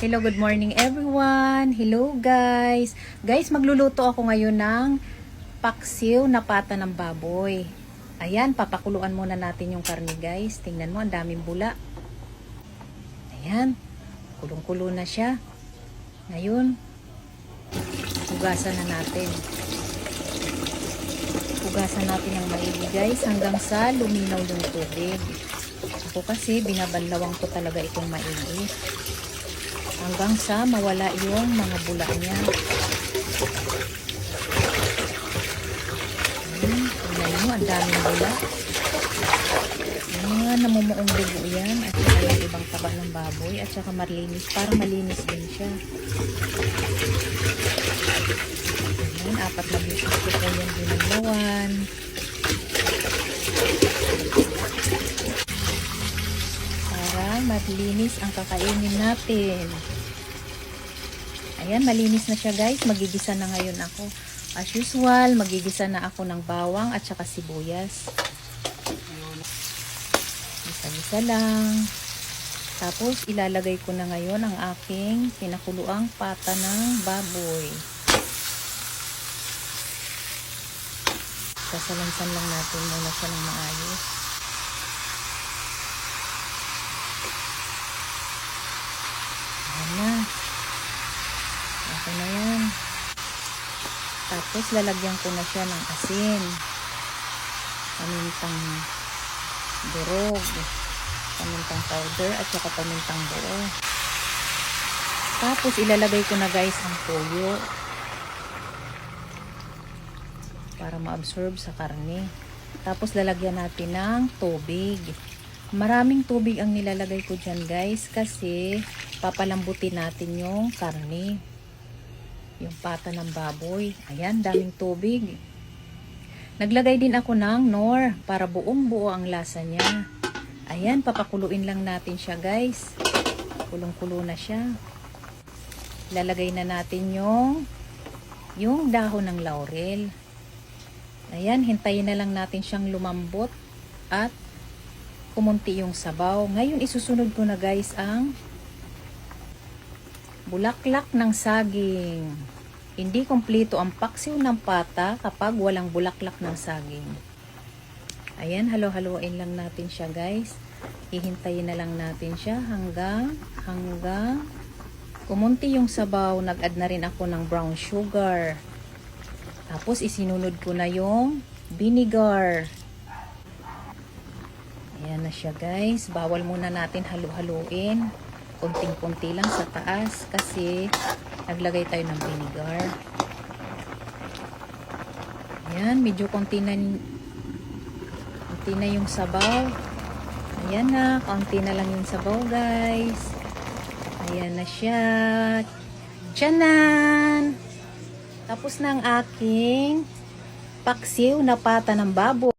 Hello, good morning everyone. Hello guys. Guys, magluluto ako ngayon ng paksiw na pata ng baboy. Ayan, papakuluan muna natin yung karne guys. Tingnan mo, ang daming bula. Ayan, kulong-kulo na siya. Ngayon, hugasan na natin. Hugasan natin ng maigi guys hanggang sa luminaw yung tubig. Ako kasi binabanlawang ko talaga itong maigi hanggang sa mawala yung mga bula niya. Ayan, tingnan mo, ang daming bula. Mga namumuong dugo yan at saka yung ibang taba ng baboy at saka malinis, para malinis din siya. Ayan, apat na bisis ko po yung ginagawan. Para malinis ang kakainin natin. Ayan, malinis na siya guys. Magigisa na ngayon ako. As usual, magigisa na ako ng bawang at saka sibuyas. Gisa-gisa lang. Tapos, ilalagay ko na ngayon ang aking pinakuluang pata ng baboy. Sasalansan lang natin muna siya ng maayos. Ayan na. Okay na yan. Tapos lalagyan ko na siya ng asin. Pamintang durog. Pamintang powder at saka pamintang buo. Tapos ilalagay ko na guys ang toyo. Para ma-absorb sa karne. Tapos lalagyan natin ng tubig. Maraming tubig ang nilalagay ko dyan guys kasi papalambutin natin yung karne. Yung pata ng baboy. Ayan, daming tubig. Naglagay din ako ng nor para buong buo ang lasa niya. Ayan, papakuluin lang natin siya guys. Kulong-kulo na siya. Lalagay na natin yung yung dahon ng laurel. Ayan, hintayin na lang natin siyang lumambot at kumunti yung sabaw. Ngayon, isusunod ko na guys ang bulaklak ng saging. Hindi kompleto ang paksiw ng pata kapag walang bulaklak ng saging. Ayan, halo-haloin lang natin siya guys. Hihintayin na lang natin siya hanggang, hanggang kumunti yung sabaw. Nag-add na rin ako ng brown sugar. Tapos isinunod ko na yung vinegar. Ayan na siya guys. Bawal muna natin halu-haluin. Kunting-kunti lang sa taas kasi naglagay tayo ng vinegar. Ayan, medyo konti na, konti na yung sabaw. Ayan na, konti na lang yung sabaw guys. Ayan na siya. Tiyanan! Tapos na ang aking paksiw na pata ng baboy.